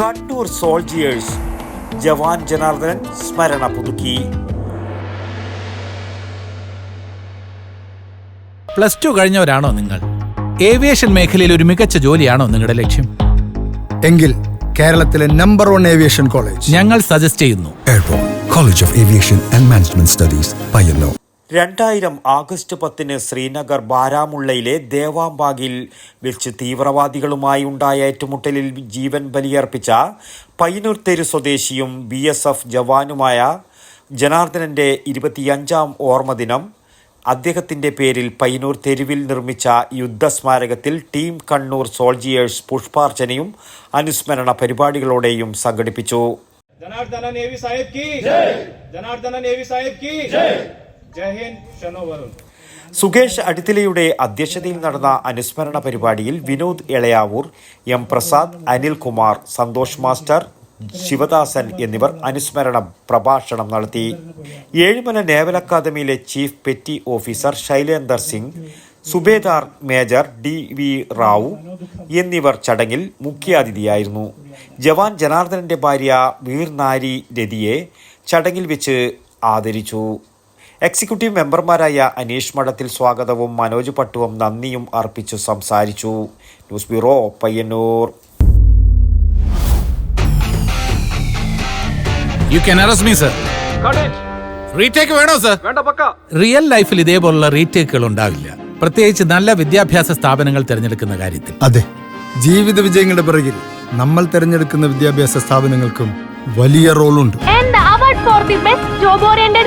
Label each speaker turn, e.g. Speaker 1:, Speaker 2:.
Speaker 1: Kannur soldiers ജവാൻ ജനാർദ്ദനൻ സ്മരണ പുതുക്കി.
Speaker 2: Plus two കഴിഞ്ഞവരാണോ നിങ്ങൾ? ഏവിയേഷൻ മേഖലയിൽ ഒരു മികച്ച ജോലിയാണോ നിങ്ങളുടെ ലക്ഷ്യം?
Speaker 3: എങ്കിൽ കേരളത്തിലെ നമ്പർ വൺ ഏവിയേഷൻ കോളേജ്
Speaker 2: ഞങ്ങൾ സജസ്റ്റ് ചെയ്യുന്നു.
Speaker 4: College of aviation and management studies Studies, Payyanur.
Speaker 1: രണ്ടായിരം ആഗസ്റ്റ് പത്തിന് ശ്രീനഗർ ബാരാമുള്ളയിലെ ദേവാംബാഗിൽ വെച്ച് തീവ്രവാദികളുമായി ഉണ്ടായ ഏറ്റുമുട്ടലിൽ ജീവൻ ബലിയർപ്പിച്ച പൈനൂർത്തേരു സ്വദേശിയും ബി എസ് എഫ് ജവാനുമായ ജനാർദ്ദനന്റെ ഇരുപത്തിയഞ്ചാം ഓർമ്മദിനം അദ്ദേഹത്തിന്റെ പേരിൽ പൈനൂർ തെരുവിൽ നിർമ്മിച്ച യുദ്ധസ്മാരകത്തിൽ ടീം കണ്ണൂർ സോൾജിയേഴ്സ് പുഷ്പാർച്ചനയും അനുസ്മരണ പരിപാടികളോടെയും സംഘടിപ്പിച്ചു.
Speaker 5: ജനാർദ്ദന നേവി സാഹിബ് കി. ജനാർദ്ദന നേവി സാഹിബ് കി.
Speaker 1: സുകേഷ് അടിത്തലയുടെ അധ്യക്ഷതയിൽ നടന്ന അനുസ്മരണ പരിപാടിയിൽ വിനോദ് എളയാവൂർ എം പ്രസാദ് അനിൽകുമാർ സന്തോഷ് മാസ്റ്റർ ശിവദാസൻ എന്നിവർ അനുസ്മരണം പ്രഭാഷണം നടത്തി. Ezhimala naval അക്കാദമിയിലെ chief petty officer Shailender Singh subedar major D V Rao എന്നിവർ ചടങ്ങിൽ മുഖ്യാതിഥിയായിരുന്നു. ജവാൻ ജനാർദ്ദനന്റെ ഭാര്യ വീർനാരി രതിയെ ചടങ്ങിൽ വെച്ച് ആദരിച്ചു. എക്സിക്യൂട്ടീവ് മെമ്പർമാരായ അനീഷ് മഠത്തിൽ സ്വാഗതവും മനോജ് പട്ടുവും നന്ദിയും അർപ്പിച്ചു സംസാരിച്ചു. News bureau Payyanur.
Speaker 2: You can arrest me sir retake വേണോ സർ റിയൽ ലൈഫിൽ ഇതേപോലുള്ള റീടേക്കുകൾ ഉണ്ടാവില്ല പ്രത്യേകിച്ച് നല്ല വിദ്യാഭ്യാസ സ്ഥാപനങ്ങൾ തിരഞ്ഞെടുക്കുന്ന കാര്യത്തിൽ.
Speaker 3: അതെ. ജീവിത വിജയങ്ങളുടെ പിറകിൽ നമ്മൾ തിരഞ്ഞെടുക്കുന്ന വിദ്യാഭ്യാസ സ്ഥാപനങ്ങൾക്കും വലിയ റോളുണ്ട്.
Speaker 6: And the award for the best job oriented